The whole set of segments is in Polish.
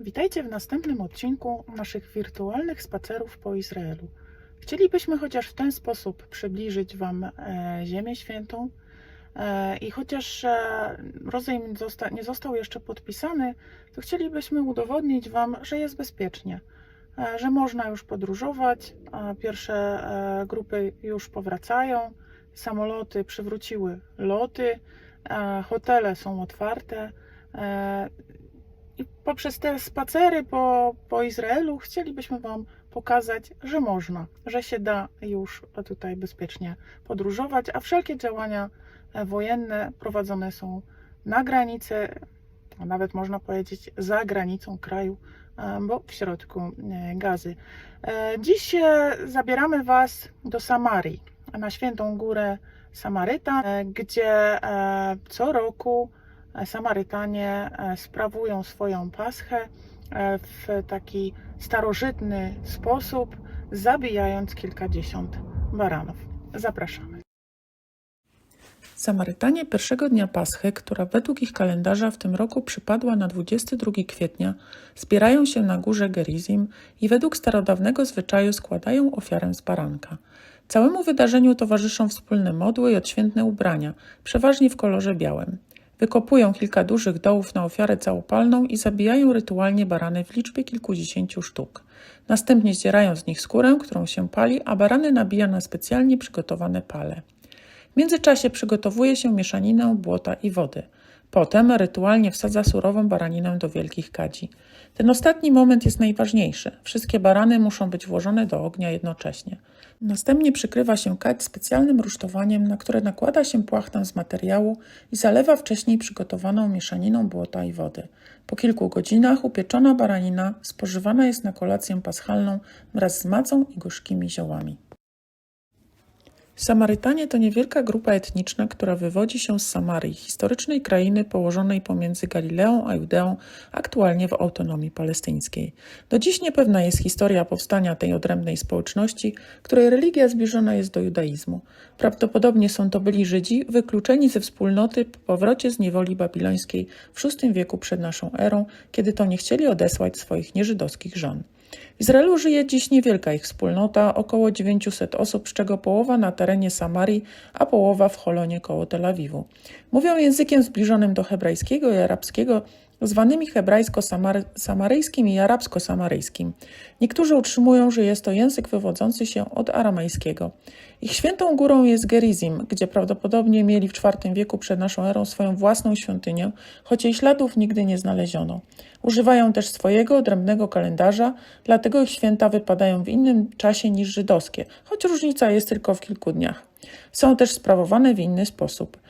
Witajcie w następnym odcinku naszych wirtualnych spacerów po Izraelu. Chcielibyśmy chociaż w ten sposób przybliżyć Wam e, Ziemię Świętą e, i chociaż e, rozejm nie został jeszcze podpisany, to chcielibyśmy udowodnić Wam, że jest bezpiecznie, że można już podróżować. Pierwsze grupy już powracają, samoloty przywróciły loty, hotele są otwarte. I poprzez te spacery po, po Izraelu chcielibyśmy Wam pokazać, że można, że się da już tutaj bezpiecznie podróżować, a wszelkie działania e, wojenne prowadzone są na granicy, a nawet można powiedzieć za granicą kraju, e, bo w środku e, gazy. Dziś zabieramy Was do Samarii, na świętą górę Samaryta, gdzie co roku Samarytanie e, sprawują swoją paschę e, w taki starożytny sposób, zabijając kilkadziesiąt baranów. Zapraszamy. Samarytanie pierwszego dnia Paschy, która według ich kalendarza w tym roku przypadła na 22 kwietnia, zbierają się na górze Gerizim i według starodawnego zwyczaju składają ofiarę z baranka. Całemu wydarzeniu towarzyszą wspólne modły i odświętne ubrania, przeważnie w kolorze białym. Wykopują kilka dużych dołów na ofiarę całopalną i zabijają rytualnie barany w liczbie kilkudziesięciu sztuk. Następnie zdzierają z nich skórę, którą się pali, a barany nabija na specjalnie przygotowane pale. W międzyczasie przygotowuje się mieszaninę błota i wody. Potem rytualnie wsadza surową baraninę do wielkich kadzi. Ten ostatni moment jest najważniejszy. Wszystkie barany muszą być włożone do ognia jednocześnie. Następnie przykrywa się kadź specjalnym rusztowaniem, na które nakłada się płachtę z materiału i zalewa wcześniej przygotowaną mieszaniną błota i wody. Po kilku godzinach upieczona baranina spożywana jest na kolację paschalną wraz z macą i gorzkimi ziołami. Samarytanie to niewielka grupa etniczna, która wywodzi się z Samarii, historycznej krainy położonej pomiędzy Galileą a Judeą, aktualnie w autonomii palestyńskiej. Do dziś niepewna jest historia powstania tej odrębnej społeczności, której religia zbliżona jest do judaizmu. Prawdopodobnie są to byli Żydzi, wykluczeni ze wspólnoty po powrocie z niewoli babilońskiej w VI wieku przed naszą erą, kiedy to nie chcieli odesłać swoich nieżydowskich żon. W Izraelu żyje dziś niewielka ich wspólnota, około 900 osób, z czego połowa na terenie Samarii, a połowa w Holonie koło Tel Awiwu. Mówią językiem zbliżonym do hebrajskiego i arabskiego, zwanymi hebrajsko-samaryjskim i arabsko-samaryjskim. Niektórzy utrzymują, że jest to język wywodzący się od aramejskiego. Ich świętą górą jest Gerizim, gdzie prawdopodobnie mieli w IV wieku przed naszą erą swoją własną świątynię, choć jej śladów nigdy nie znaleziono. Używają też swojego odrębnego kalendarza, dlatego ich święta wypadają w innym czasie niż żydowskie, choć różnica jest tylko w kilku dniach. Są też sprawowane w inny sposób.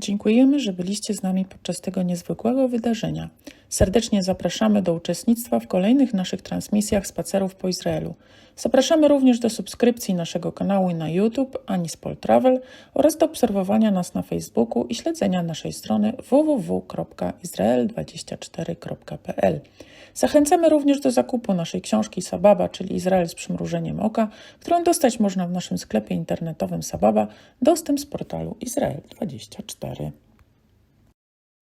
Dziękujemy, że byliście z nami podczas tego niezwykłego wydarzenia. Serdecznie zapraszamy do uczestnictwa w kolejnych naszych transmisjach spacerów po Izraelu. Zapraszamy również do subskrypcji naszego kanału na YouTube Anispol Travel oraz do obserwowania nas na Facebooku i śledzenia naszej strony www.israel24.pl. Zachęcamy również do zakupu naszej książki Sababa, czyli Izrael z przymrużeniem oka, którą dostać można w naszym sklepie internetowym Sababa, dostęp z portalu Izrael24.